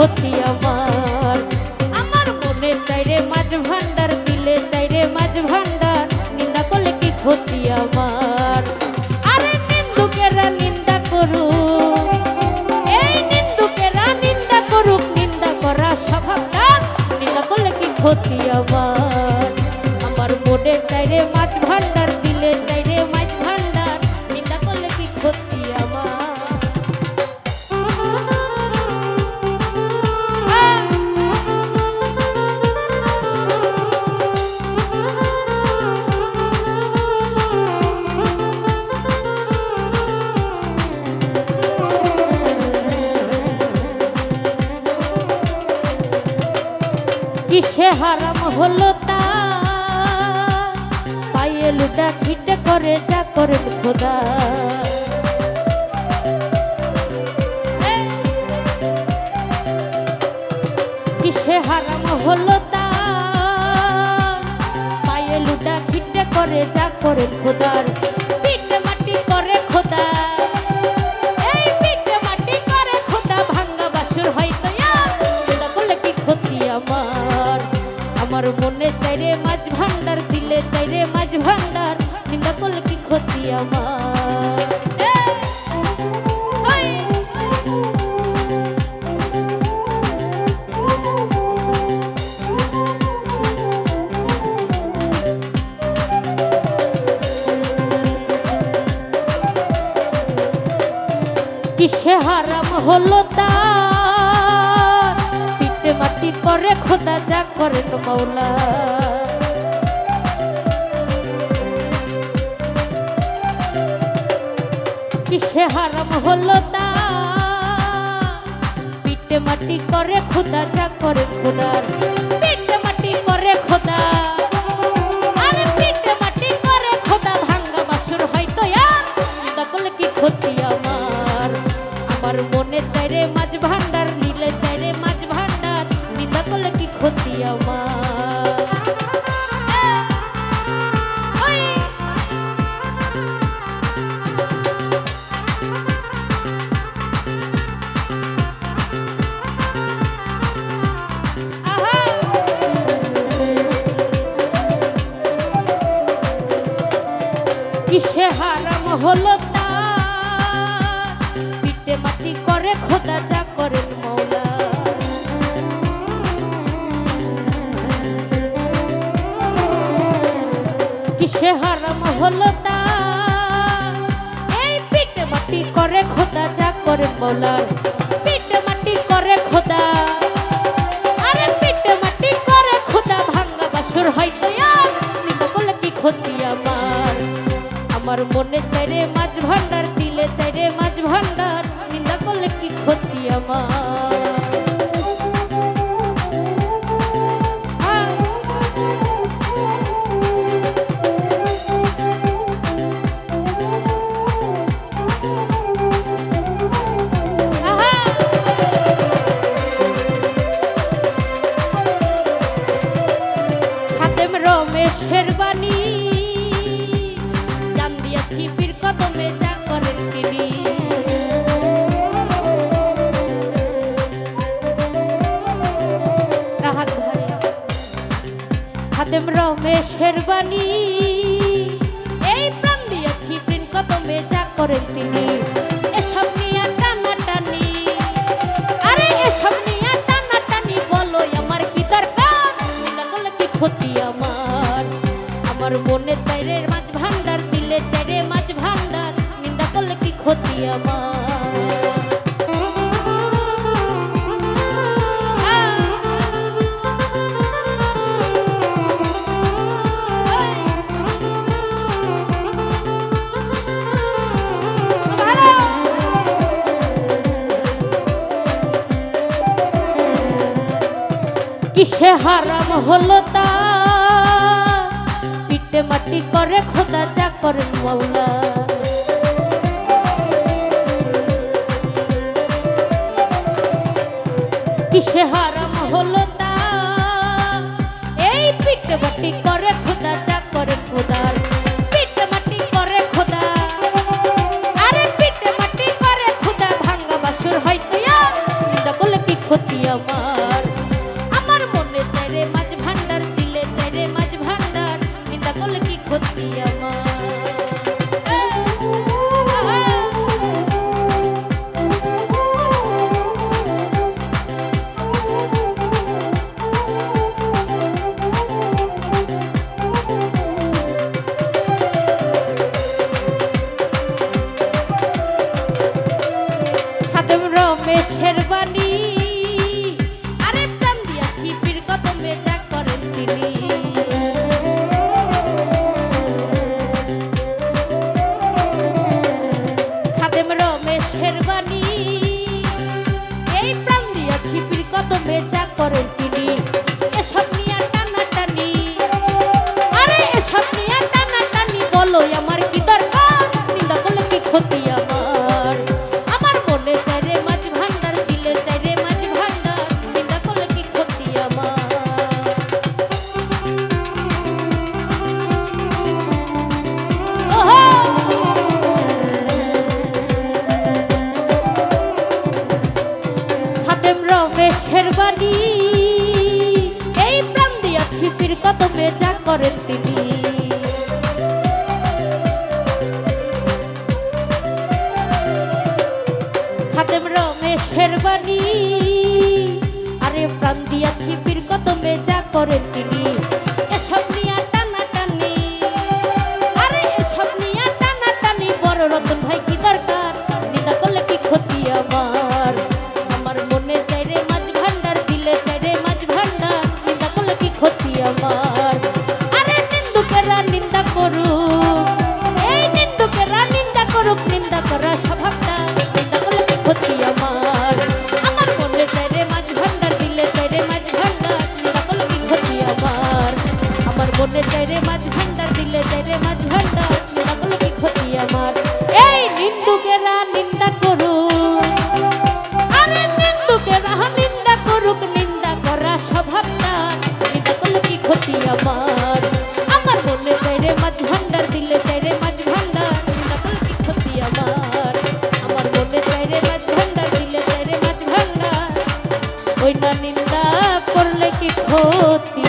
ক্ষতি হারাম হলো তা। পায়ে লুটা খিটে করে, যা করে খোদা। কিসে হারাম হলো তা? পায়ে লুটা খিটে করে, যা করে খোদার কিসে হারাম হলো তা পিঠে মাটি করে খোদা যা করেন মৌলা কিসে হারাম হলো তা? পিঠে মাটি করে খোদা যা করে খোদার কিসে হারাম হলো তা? পিঠে মাটি করে খোদা যা করেন মৌলা। কিসে হারাম হলো তা? এই পিঠে মাটি করে খোদা যা করেন মৌলা। পিঠে মাটি করে খোদা। বাণী। জান দিয়াছি পীর কদমে করেন তিনি। খাতেম রমেশের বাণী। এই প্রাণ দিয়াছি পীর কদমে যা করেন তিনি। এসব আমার মনে চাইরে মাছ ভান্ডার, দিলে চাইরে মাছ ভান্ডার, নিন্দা করলে কি ক্ষতি আমার! কিসে হারাম হলো তা মাটি করে, খোদা যা করেন মৌলা কিসে হারাম হলো তা? এই পিঠে মাটি করে, খোদা যা করেন খোদার পিঠে মাটি রমেশের বাণী। আরে প্রাণ দিয়া ছিপির কদমে যা করেন তিনি। খাদেম রমেশ বাণী। এই প্রাণ দিয়া ছিপির কদমে যা করেন রমেশের এই প্রাণ দিয়া ছিপির কত মেজা করেন তিনি। খাদেম রমেশের বাণী, আরে প্রাণ দিয়া ছিপির কত মেজা করেন তিনি। আমার। এই নিন্দুকেরা নিন্দা করুক। আরে নিন্দুকেরা, নিন্দা করুক, নিন্দা করা স্বভাবটা নিন্দা করলে কি ক্ষতি আমার? আমার মনে চাইরে মাছ ভান্ডার দিলে চাইরে মাছ ভান্ডার নিন্দা করলে কি ক্ষতি আমার? আমার মনে চাইরে মাছ ভান্ডার দিলে চাইরে মাছ ভান্ডার ওই না নিন্দা করলে কি ক্ষতি